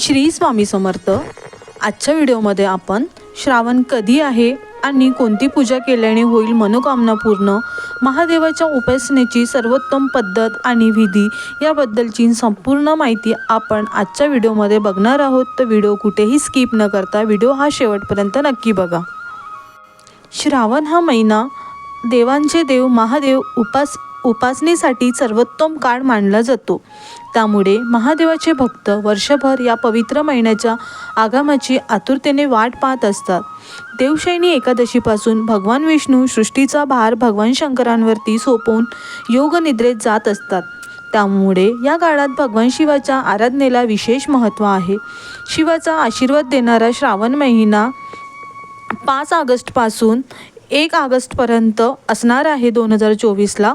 श्री स्वामी समर्थ. आजच्या व्हिडिओमध्ये आपण श्रावण कधी आहे आणि कोणती पूजा केल्याने होईल मनोकामना पूर्ण महादेवाच्या उपासनेची सर्वोत्तम पद्धत आणि विधी याबद्दलची संपूर्ण माहिती आपण आजच्या व्हिडिओमध्ये बघणार आहोत. तर व्हिडिओ कुठेही स्किप न करता व्हिडिओ हा शेवटपर्यंत नक्की बघा. श्रावण हा महिना देवांचे देव महादेव उपास उपासनेसाठी सर्वोत्तम काळ मानला जातो. त्यामुळे महादेवाचे भक्त वर्षभर या पवित्र महिन्याच्या आगामाची आतुरतेने वाट पाहत असतात. देवशैनी एकादशीपासून भगवान विष्णू सृष्टीचा भार भगवान शंकरांवरती सोपवून योगनिद्रेत जात असतात. त्यामुळे या काळात भगवान शिवाच्या आराधनेला विशेष महत्त्व आहे. शिवाचा आशीर्वाद देणारा श्रावण महिना पाच ऑगस्टपासून एक ऑगस्टपर्यंत असणार आहे दोन हजार चोवीसला.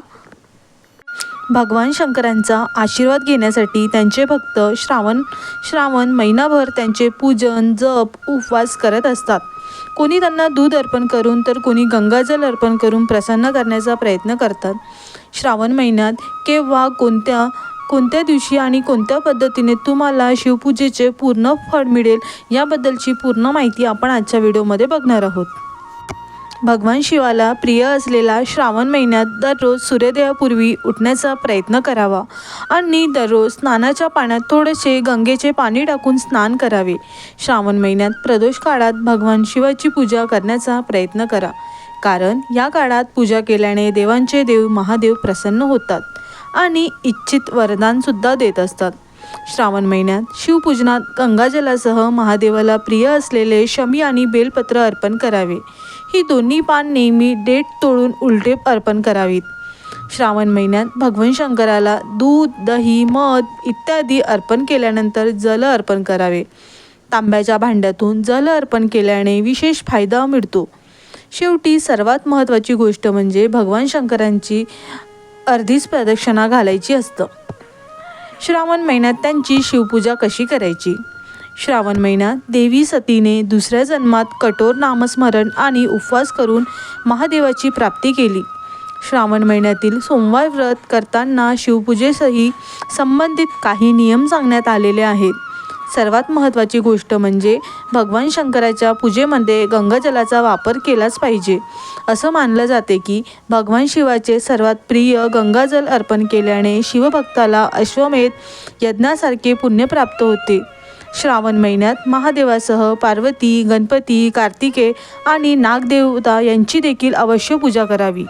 भगवान शंकरांचा आशीर्वाद घेण्यासाठी त्यांचे भक्त श्रावण श्रावण महिनाभर त्यांचे पूजन जप उपवास करत असतात. कोणी त्यांना दूध अर्पण करून तर कोणी गंगाजल अर्पण करून प्रसन्न करण्याचा प्रयत्न करतात. श्रावण महिन्यात केव्हा कोणत्या कोणत्या दिवशी आणि कोणत्या पद्धतीने तुम्हाला शिवपूजेचे पूर्ण फळ मिळेल याबद्दलची पूर्ण माहिती आपण आजच्या व्हिडिओमध्ये बघणार आहोत. भगवान शिवाला प्रिय असलेला श्रावण महिन्यात दररोज सूर्योदयापूर्वी उठण्याचा प्रयत्न करावा आणि दररोज स्नानाच्या पाण्यात थोडेसे गंगेचे पाणी टाकून स्नान करावे. श्रावण महिन्यात प्रदोष काळात भगवान शिवाची पूजा करण्याचा प्रयत्न करा. कारण या काळात पूजा केल्याने देवांचे देव महादेव प्रसन्न होतात आणि इच्छित वरदानसुद्धा देत असतात. श्रावण महिन्यात शिवपूजनात गंगाजलासह महादेवाला प्रिय असलेले शमी आणि बेलपत्र अर्पण करावे. ही दोन्ही पान नेहमी डेट तोडून उलटे अर्पण करावीत. श्रावण महिन्यात भगवान शंकराला दूध दही मध इत्यादी अर्पण केल्यानंतर जल अर्पण करावे. तांब्याच्या भांड्यातून जल अर्पण केल्याने विशेष फायदा मिळतो. शेवटी सर्वात महत्त्वाची गोष्ट म्हणजे भगवान शंकरांची अर्धीच प्रदक्षिणा घालायची असतं. श्रावण महिन्यात त्यांची शिवपूजा कशी करायची? श्रावण महिन्यात देवी सतीने दुसऱ्या जन्मात कठोर नामस्मरण आणि उपवास करून महादेवाची प्राप्ती केली. श्रावण महिन्यातील सोमवार व्रत करताना शिवपूजेसही संबंधित काही नियम सांगण्यात आलेले आहेत. सर्वात महत्त्वाची गोष्ट म्हणजे भगवान शंकराच्या पूजेमध्ये गंगाजलाचा वापर केलाच पाहिजे. असं मानलं जाते की भगवान शिवाचे सर्वात प्रिय गंगाजल अर्पण केल्याने शिवभक्ताला अश्वमेध यज्ञासारखे पुण्य प्राप्त होते. श्रावण महिन्यात महादेवासह पार्वती गणपती कार्तिके आणि नागदेवता यांची देखील अवश्य पूजा करावी.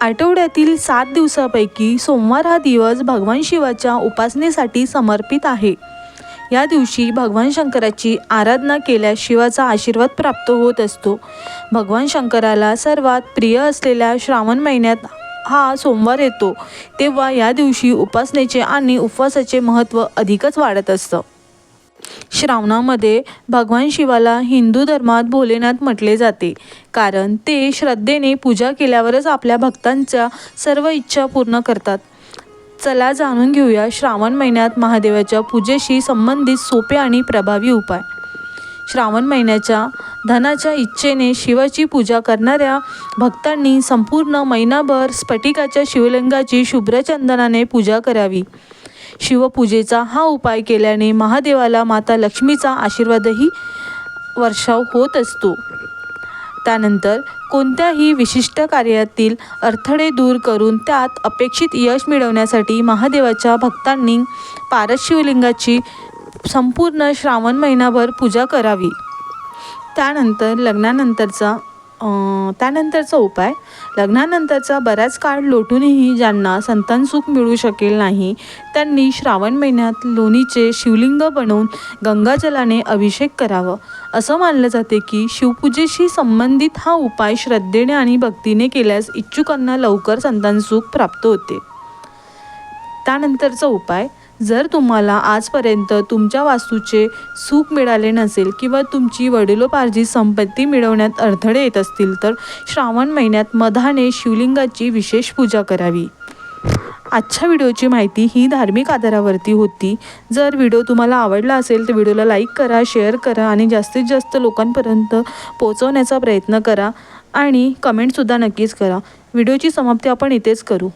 आठवड्यातील सात दिवसापैकी सोमवार हा दिवस भगवान शिवाच्या उपासनेसाठी समर्पित आहे. या दिवशी भगवान शंकराची आराधना केल्यास शिवाचा आशीर्वाद प्राप्त होत असतो. भगवान शंकराला सर्वात प्रिय असलेल्या श्रावण महिन्यात हा सोमवार येतो. तेव्हा या दिवशी उपासनेचे आणि उपवासाचे महत्त्व अधिकच वाढत असतं. श्रावणामध्ये भगवान शिवाला हिंदू धर्मात भोलेनाथ म्हटले जाते. कारण ते श्रद्धेने पूजा केल्यावरच आपल्या भक्तांच्या सर्व इच्छा पूर्ण करतात. चला जाणून घेऊया श्रावण महिन्यात महादेवाच्या पूजेशी संबंधित सोपे आणि प्रभावी उपाय. श्रावण महिन्याच्या धनाच्या इच्छेने शिवाची पूजा करणाऱ्या भक्तांनी संपूर्ण महिनाभर स्फटिकाच्या शिवलिंगाची शुभ्रचंदनाने पूजा करावी. शिवपूजेचा हा उपाय केल्याने महादेवाला माता लक्ष्मीचा आशीर्वादही वर्षाव होत असतो. त्यानंतर कोणत्याही विशिष्ट कार्यातील अडथळे दूर करून त्यात अपेक्षित यश मिळवण्यासाठी महादेवाच्या भक्तांनी पारस शिवलिंगाची संपूर्ण श्रावण महिनाभर पूजा करावी. त्यानंतर लग्नानंतरचा त्यानंतरचा उपाय. लग्नानंतरचा बराच काळ लोटूनही ज्यांना संतान सुख मिळू शकेल नाही त्यांनी श्रावण महिन्यात लोणीचे शिवलिंग बनवून गंगाजलाने अभिषेक करावं. असं मानलं जाते की शिवपूजेशी संबंधित हा उपाय श्रद्धेने आणि भक्तीने केल्यास इच्छुकांना लवकर संतान सुख प्राप्त होते. त्यानंतरचा उपाय जर तुम्हाला आजपर्यंत तुमच्या वास्तूचे सुख मिळाले नसेल किंवा तुमची वडिलोपार्जित संपत्ती मिळवण्यात अडथळे येत असतील तर श्रावण महिन्यात मधाने शिवलिंगाची विशेष पूजा करावी. आजच्या व्हिडिओची माहिती ही धार्मिक आधारावरती होती. जर व्हिडिओ तुम्हाला आवडला असेल तर व्हिडिओला लाईक करा शेअर करा आणि जास्तीत जास्त लोकांपर्यंत पोहोचवण्याचा प्रयत्न करा आणि कमेंटसुद्धा नक्कीच करा. व्हिडिओची समाप्ती आपण इथेच करू.